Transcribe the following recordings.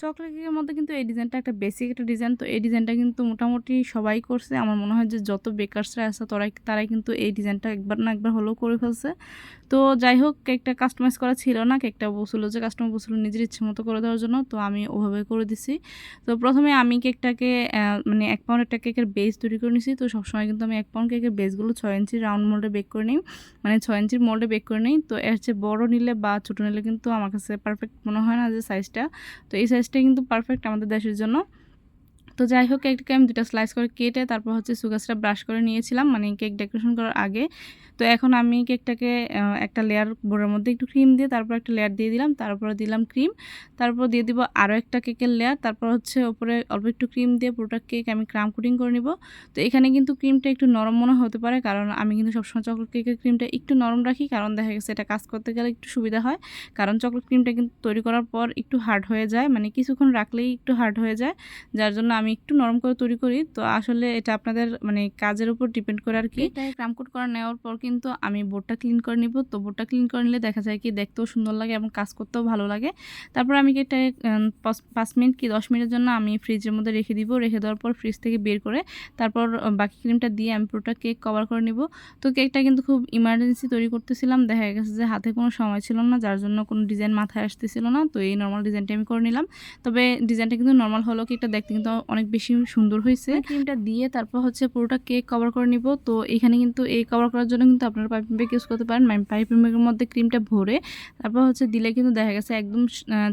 Chocolate কেকের মধ্যে কিন্তু এই ডিজাইনটা একটা বেসিক একটা ডিজাইন। তো এই ডিজাইনটা কিন্তু মোটামুটি সবাই করছে। আমার মনে হয় যে যত বেকার্সরা আছে, তারাই তারাই কিন্তু এই ডিজাইনটা একবার না একবার হলেও করে ফেলছে। তো যাই হোক, কেকটা কাস্টমাইজ করা ছিল না, কেকটা বসছিল যে কাস্টমার বসছিল নিজের ইচ্ছে মতো করে দেওয়ার জন্য, তো আমি ওভাবে করে দিছি। তো প্রথমে আমি কেকটাকে মানে এক পাউন্ড একটা কেকের বেস তৈরি করে নিছি। তো সবসময় কিন্তু আমি এক পাউন্ড কেকের বেসগুলো ছয় ইঞ্চি রাউন্ড মোল্ডে বেক করে নিই মানে ছয় ইঞ্চির মোল্ডে বেক করে নিই। তো এর চেয়ে বড় নিলে বা ছোটো নিলে কিন্তু আমার কাছে পারফেক্ট মনে হয় না যে সাইজটা তো এই সাইজটা কিন্তু পারফেক্ট আমাদের দেশের জন্য। তো যাই হোক, কেকটাকে আমি দুটা স্লাইস করে কেটে তারপর হচ্ছে সুগারটা ব্রাশ করে নিয়েছিলাম। মানে কেক ডেকোরেশন করার আগে তো এখন আমি কেকটাকে একটা লেয়ার বোর্ডের মধ্যে একটু ক্রিম দিয়ে তারপর একটা লেয়ার দিয়ে দিলাম, তারপর দিলাম ক্রিম তারপর দিয়ে দিব আরও একটা কেকের লেয়ার তারপর হচ্ছে ওপরে অল্প একটু ক্রিম দিয়ে পুরোটা কেক আমি ক্রাম কুটিং করে নিব। তো এখানে কিন্তু ক্রিমটা একটু নরম মনে হতে পারে, কারণ আমি কিন্তু সবসময় চকলেট কেকের ক্রিমটা একটু নরম রাখি, কারণ দেখা গেছে এটা কাজ করতে গেলে একটু সুবিধা হয়। কারণ চকলেট ক্রিমটা কিন্তু তৈরি করার পর একটু হার্ড হয়ে যায় মানে কিছুক্ষণ রাখলেই একটু হার্ড হয়ে যায়, যার জন্য আমি একটু নরম করে তৈরি করি। তো আসলে এটা আপনাদের মানে কাজের উপর ডিপেন্ড করে আর কি। ক্রামকোট করা নেওয়ার পর কিন্তু আমি বোর্ডটা ক্লিন করে নিব। তো বোর্ডটা ক্লিন করে নিলে দেখা যায় কি দেখতেও সুন্দর লাগে এবং কাজ করতেও ভালো লাগে। তারপর আমি এটা পাঁচ মিনিট কি দশ মিনিটের জন্য আমি ফ্রিজের মধ্যে রেখে দিব। রেখে দেওয়ার পর ফ্রিজ থেকে বের করে তারপর বাকি ক্রিমটা দিয়ে আমি পুরোটা কেক কভার করে নিব। তো কেকটা কিন্তু খুব ইমার্জেন্সি তৈরি করতেছিলাম। দেখা গেছে যে হাতে কোনো সময় ছিল না, যার জন্য কোনো ডিজাইন মাথায় আসতেছিল না। তো এই নর্মাল ডিজাইনটা আমি করে নিলাম। তবে ডিজাইনটা কিন্তু নর্মাল হলো কেকটা দেখতে কিন্তু অনেক বেশি সুন্দর হয়েছে। ক্রিমটা দিয়ে তারপর হচ্ছে পুরোটা কেক কভার করে নিব। তো এখানে কিন্তু এই কভার করার জন্য কিন্তু আপনারা পাইপিং ব্যাগ ইউজ করতে পারেন। পাইপিং ব্যাগের মধ্যে ক্রিমটা ভরে তারপর হচ্ছে দিলে কিন্তু দেখা গেছে একদম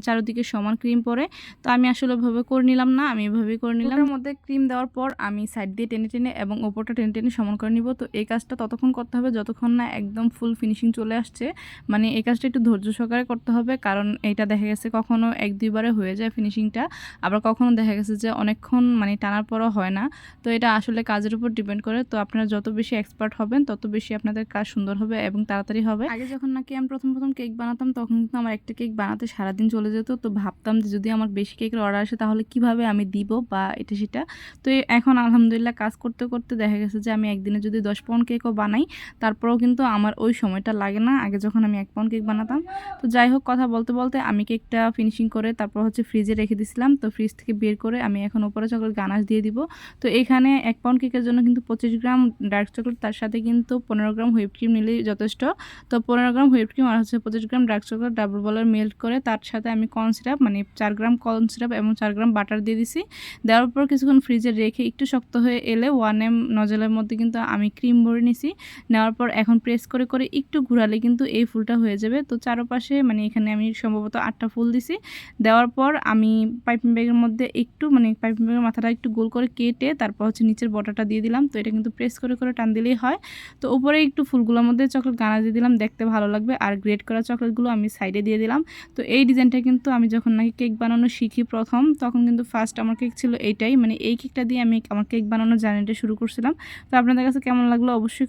চারদিকে সমান ক্রিম পরে। তো আমি আসলে ওভাবে করে নিলাম না, আমি এভাবেই করে নিলাম। এর মধ্যে ক্রিম দেওয়ার পর আমি সাইড দিয়ে টেনে টেনে এবং ওপরটা টেনে টেনে সমান করে নিব। তো এই কাজটা ততক্ষণ করতে হবে যতক্ষণ না একদম ফুল ফিনিশিং চলে আসছে। মানে এই কাজটা একটু ধৈর্য সহকারে করতে হবে কারণ এটা দেখা গেছে কখনো এক দুইবারে হয়ে যায় ফিনিশিংটা আবার কখনো দেখা গেছে যে অনেকক্ষণ মানে টানার পরও হয় না। তো এটা আসলে কাজের উপর ডিপেন্ড করে। তো আপনারা যত বেশি এক্সপার্ট হবেন, তত বেশি আপনাদের কাজ সুন্দর হবে এবং তাড়াতাড়ি হবে। আগে যখন নাকি আমি প্রথম প্রথম কেক বানাতাম, তখন কিন্তু আমার একটা কেক বানাতে সারাদিন চলে যেত। তো ভাবতাম যে যদি আমার বেশি কেকের অর্ডার আসে, তাহলে কীভাবে আমি দিব বা এটা সেটা? তো এখন আলহামদুলিল্লাহ কাজ করতে করতে দেখা গেছে যে আমি একদিনে যদি দশ পাউন্ড কেকও বানাই, তারপরেও কিন্তু আমার ওই সময়টা লাগে না। আগে যখন আমি এক পাউন্ড কেক বানাতাম, তো যাই হোক কথা বলতে বলতে আমি কেকটা ফিনিশিং করে তারপর হচ্ছে ফ্রিজে রেখে দিছিলাম। তো ফ্রিজ থেকে বের করে আমি এখন উপরে চকলেট গানাশ দিয়ে দিব। তো এখানে এক পাউন্ড কেকের জন্য কিন্তু পঁচিশ গ্রাম ডার্ক চকলেট তার সাথে কিন্তু পনেরো গ্রাম হুইপ ক্রিম নিলেই যথেষ্ট। তো পনেরো গ্রাম হুইপ ক্রিম আর হচ্ছে পঁচিশ gram dark chocolate double boiler melt করে তার সাথে আমি কর্ন সিরাপ মানে চার গ্রাম কর্ন সিরাপ এবং চার গ্রাম বাটার দিয়ে দিছি। দেওয়ার পর কিছুক্ষণ ফ্রিজে রেখে একটু শক্ত হয়ে এলে ওয়ান এম নজলের মধ্যে কিন্তু আমি ক্রিম ভরে নিছি। নেওয়ার পর এখন প্রেস করে করে একটু ঘুরালে কিন্তু এই ফুলটা হয়ে যাবে। তো চারপাশে মানে এখানে আমি সম্ভবত আটটা ফুল দিছি। দেওয়ার পর আমি পাইপিং ব্যাগের মধ্যে একটু মানে পাইপিং ব্যাগের মাথাটা একটু গোল করে কেটে তারপর হচ্ছে নিচের বটাটা দিয়ে দিলাম। তো এটা কিন্তু প্রেস করে করে টান দিলেই হয়। তো উপরে একটু ফুলগুলোর মধ্যে চকলেট গানা দিয়ে দিলাম, দেখতে ভালো লাগবে। আর গ্রেড করা চকলেটগুলো আমি সাইডে দিয়ে দিলাম। তো এই ডিজাইনটা কিন্তু আমি যখন নাকি কেক বানানো শিখি প্রথম, তখন কিন্তু ফার্স্ট আমার কেক ছিল এইটাই। মানে এই কেকটা দিয়ে আমি আমার কেক বানানোর জার্নিটা শুরু করছিলাম। তো আপনাদের কাছে কেমন লাগল? অবশ্যই